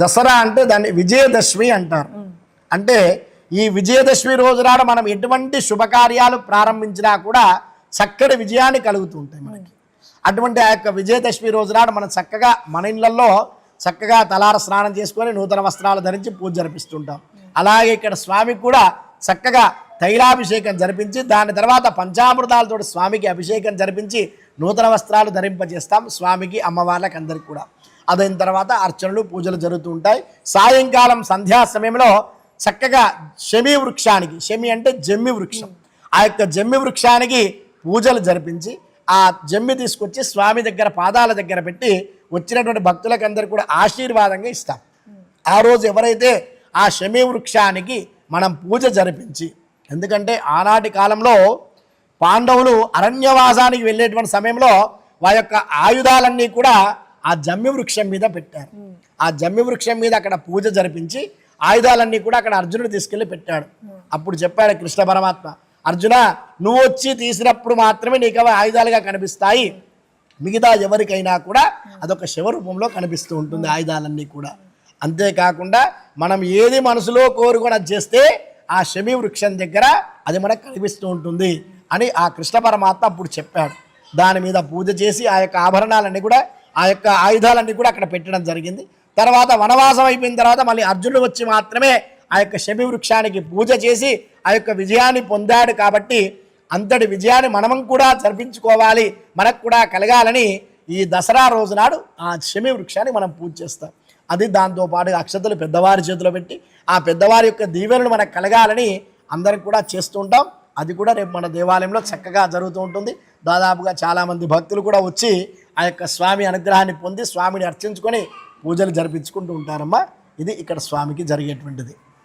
దసరా అంటే దాన్ని విజయదశమి అంటారు. అంటే ఈ విజయదశమి రోజు నాడు మనం ఎటువంటి శుభకార్యాలు ప్రారంభించినా కూడా చక్కటి విజయాన్ని కలుగుతూ ఉంటాయి మనకి. అటువంటి ఆ యొక్క విజయదశమి రోజు నాడు మనం చక్కగా మన ఇళ్ళలో చక్కగా తలార స్నానం చేసుకొని నూతన వస్త్రాలు ధరించి పూజ జరిపిస్తుంటాం. అలాగే ఇక్కడ స్వామికి కూడా చక్కగా తైలాభిషేకం జరిపించి దాని తర్వాత పంచామృతాలతో స్వామికి అభిషేకం జరిపించి నూతన వస్త్రాలు ధరింపజేస్తాం స్వామికి అమ్మవార్లకు అందరికి కూడా. అదైన తర్వాత అర్చనలు పూజలు జరుగుతూ ఉంటాయి. సాయంకాలం సంధ్యా సమయంలో చక్కగా శమి వృక్షానికి శమి అంటే జమ్మి వృక్షం. ఆ యొక్క జమ్మి వృక్షానికి పూజలు జరిపించి ఆ జమ్మి తీసుకొచ్చి స్వామి దగ్గర పాదాల దగ్గర పెట్టి వచ్చినటువంటి భక్తులకు అందరికీ కూడా ఆశీర్వాదంగా ఇస్తాం. ఆ రోజు ఎవరైతే ఆ శమీ వృక్షానికి మనం పూజ జరిపించి ఎందుకంటే ఆనాటి కాలంలో పాండవులు అరణ్యవాసానికి వెళ్ళేటువంటి సమయంలో వారి యొక్క ఆయుధాలన్నీ కూడా ఆ జమ్మి వృక్షం మీద పెట్టారు. ఆ జమ్మి వృక్షం మీద అక్కడ పూజ జరిపించి ఆయుధాలన్నీ కూడా అక్కడ అర్జునుడు తీసుకెళ్ళి పెట్టాడు. అప్పుడు చెప్పాడు కృష్ణ పరమాత్మ అర్జున నువ్వు వచ్చి తీసినప్పుడు మాత్రమే నీకు అవి ఆయుధాలుగా కనిపిస్తాయి. మిగతా ఎవరికైనా కూడా అదొక శివరూపంలో కనిపిస్తూ ఉంటుంది ఆయుధాలన్నీ కూడా. అంతేకాకుండా మనం ఏది మనసులో కోరుకొని అది చేస్తే ఆ శమీ వృక్షం దగ్గర అది మనకు కనిపిస్తూ ఉంటుంది అని ఆ కృష్ణ పరమాత్మ అప్పుడు చెప్పాడు. దాని మీద పూజ చేసి ఆ యొక్క ఆభరణాలన్నీ కూడా ఆ యొక్క ఆయుధాలన్నీ కూడా అక్కడ పెట్టడం జరిగింది. తర్వాత వనవాసం అయిపోయిన తర్వాత మళ్ళీ అర్జునుడు వచ్చి మాత్రమే ఆ యొక్క శమి వృక్షానికి పూజ చేసి ఆ యొక్క విజయాన్ని పొందాడు కాబట్టి అంతటి విజయాన్ని మనం కూడా జరిపించుకోవాలి మనకు కూడా కలగాలని ఈ దసరా రోజు నాడు ఆ శమి వృక్షాన్ని మనం పూజ చేస్తాం. అది దాంతోపాటు అక్షతలు పెద్దవారి చేతిలో పెట్టి ఆ పెద్దవారి యొక్క దీవెనలు మనకు కలగాలని అందరం కూడా చేస్తూ ఉంటాం. అది కూడా రేపు మన దేవాలయంలో చక్కగా జరుగుతూ ఉంటుంది. దాదాపుగా చాలామంది భక్తులు కూడా వచ్చి ఆ యొక్క స్వామి అనుగ్రహాన్ని పొంది స్వామిని అర్చించుకొని పూజలు జరిపించుకుంటూ ఉంటారమ్మా. ఇది ఇక్కడ స్వామికి జరిగేటువంటిది.